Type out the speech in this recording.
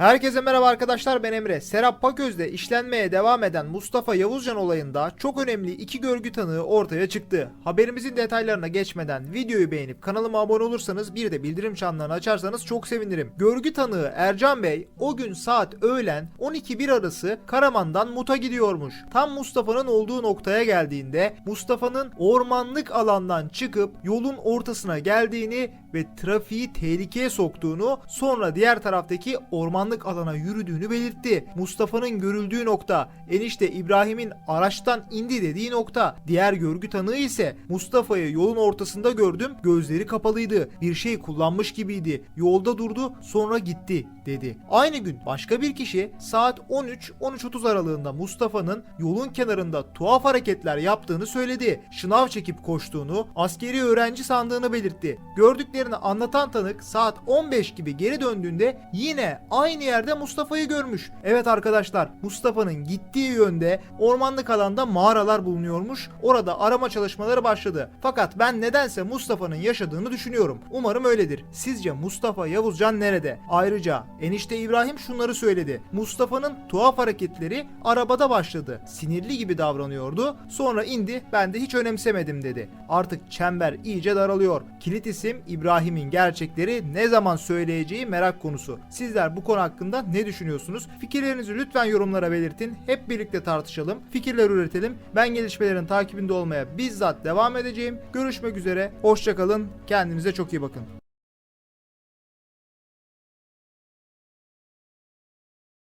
Herkese merhaba arkadaşlar ben Emre. Serap Paköz'de işlenmeye devam eden Mustafa Yavuzcan olayında çok önemli iki görgü tanığı ortaya çıktı. Haberimizin detaylarına geçmeden videoyu beğenip kanalıma abone olursanız bir de bildirim çanlarını açarsanız çok sevinirim. Görgü tanığı Ercan Bey o gün saat öğlen 12-1 arası Karaman'dan Mut'a gidiyormuş. Tam Mustafa'nın olduğu noktaya geldiğinde Mustafa'nın ormanlık alandan çıkıp yolun ortasına geldiğini ve trafiği tehlikeye soktuğunu sonra diğer taraftaki ormanlık alana yürüdüğünü belirtti. Mustafa'nın görüldüğü nokta enişte İbrahim'in araçtan indi dediği nokta. Diğer görgü tanığı ise Mustafa'yı yolun ortasında gördüm gözleri kapalıydı. Bir şey kullanmış gibiydi. Yolda durdu sonra gitti dedi. Aynı gün başka bir kişi saat 13-13.30 aralığında Mustafa'nın yolun kenarında tuhaf hareketler yaptığını söyledi. Şınav çekip koştuğunu, askeri öğrenci sandığını belirtti. Gördüklerini anlatan tanık saat 15 gibi geri döndüğünde yine aynı yerde Mustafa'yı görmüş. Evet arkadaşlar Mustafa'nın gittiği yönde ormanlık alanda mağaralar bulunuyormuş. Orada arama çalışmaları başladı. Fakat ben nedense Mustafa'nın yaşadığını düşünüyorum. Umarım öyledir. Sizce Mustafa Yavuzcan nerede? Ayrıca enişte İbrahim şunları söyledi. Mustafa'nın tuhaf hareketleri arabada başladı. Sinirli gibi davranıyordu. Sonra indi ben de hiç önemsemedim dedi. Artık çember iyice daralıyor. Kilit isim İbrahim'in gerçekleri ne zaman söyleyeceği merak konusu. Sizler bu konu hakkında ne düşünüyorsunuz? Fikirlerinizi lütfen yorumlara belirtin. Hep birlikte tartışalım. Fikirler üretelim. Ben gelişmelerin takibinde olmaya bizzat devam edeceğim. Görüşmek üzere. Hoşçakalın. Kendinize çok iyi bakın.